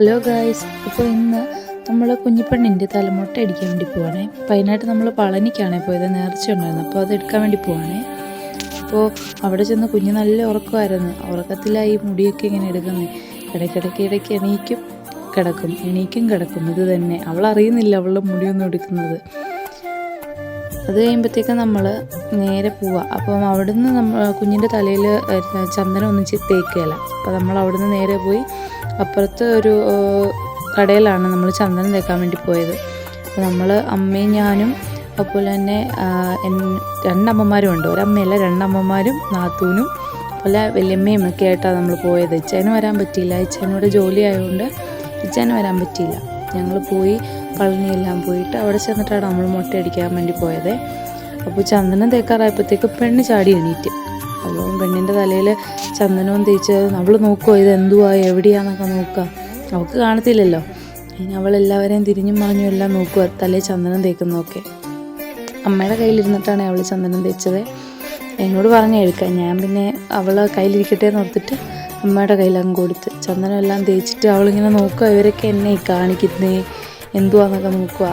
Hello guys അപ്പോൾ ഇന്ന് നമ്മൾ കുഞ്ഞിപ്പെണ്ണിന്റെ തലമുട്ട അടിക്കാൻ വേണ്ടി പോവാണേ. അപ്പോൾ അതിനായിട്ട് നമ്മൾ പളനിക്കാണേ പോയത്. നേർച്ച ഉണ്ടായിരുന്നു. അപ്പോൾ അത് എടുക്കാൻ വേണ്ടി പോവാണേ. അപ്പോൾ അവിടെ ചെന്ന് കുഞ്ഞ് നല്ല ഉറക്കമായിരുന്നു. ഉറക്കത്തിലായി മുടിയൊക്കെ ഇങ്ങനെ എടുക്കുന്നത് ഇടയ്ക്കിടയ്ക്ക് ഇടയ്ക്ക് എണീക്കും കിടക്കും. എണീക്കും കിടക്കും. ഇത് തന്നെ. അവൾ അറിയുന്നില്ല അവളുടെ മുടിയൊന്നും എടുക്കുന്നത്. അത് കഴിയുമ്പോഴത്തേക്കും നമ്മൾ നേരെ പോവുക അപ്പം അവിടുന്ന് നമ്മൾ കുഞ്ഞിന്റെ തലയിൽ ചന്ദനം ഒന്നും തേക്കുകയില്ല അപ്പം നമ്മൾ അവിടുന്ന് നേരെ പോയി അപ്പുറത്ത് ഒരു കടയിലാണ് നമ്മൾ ചന്ദനം തേക്കാൻ വേണ്ടി പോയത്. അപ്പോൾ നമ്മൾ അമ്മയും ഞാനും അതുപോലെ തന്നെ രണ്ടമ്മമാരും ഉണ്ട്. ഒരമ്മയല്ല രണ്ടമ്മമാരും നാത്തൂനും അതുപോലെ വലിയമ്മയും ഒക്കെ ആയിട്ടാണ് നമ്മൾ പോയത്. ഇച്ചേനും വരാൻ പറ്റിയില്ല. ഇച്ചേനോട് ജോലി ആയതുകൊണ്ട് ഇച്ചേനും വരാൻ പറ്റിയില്ല. ഞങ്ങൾ പോയി പളനിയെല്ലാം പോയിട്ട് അവിടെ ചെന്നിട്ടാണ് നമ്മൾ മുട്ടയടിക്കാൻ വേണ്ടി പോയത്. അപ്പോൾ ചന്ദനം തേക്കാറായപ്പോഴത്തേക്ക് പെണ്ണ് ചാടി എണീറ്റ്. അപ്പോൾ പെണ്ണിന്റെ തലയിൽ ചന്ദനവും തേച്ച് നമ്മൾ നോക്കുമോ ഇത് എന്തുവാ? എവിടെയാന്നൊക്കെ നോക്കുക അവൾക്ക് കാണത്തില്ലല്ലോ. ഇനി അവൾ എല്ലാവരെയും തിരിഞ്ഞും മറിഞ്ഞും എല്ലാം നോക്കുക തലയിൽ ചന്ദനം തേക്കുന്നതൊക്കെ. അമ്മയുടെ കയ്യിലിരുന്നിട്ടാണ് അവൾ ചന്ദനം തേച്ചത്. എന്നോട് പറഞ്ഞ എടുക്കാൻ ഞാൻ പിന്നെ അവളെ കയ്യിലിരിക്കട്ടെ എന്ന് ഓർത്തിട്ട് അമ്മയുടെ കയ്യിലങ്ങ് കൊടുത്ത്. ചന്ദനം എല്ലാം തേച്ചിട്ട് അവളിങ്ങനെ നോക്കുക ഇവരൊക്കെ എന്നെ കാണിക്കുന്നേ എന്തുവാന്നൊക്കെ നോക്കുക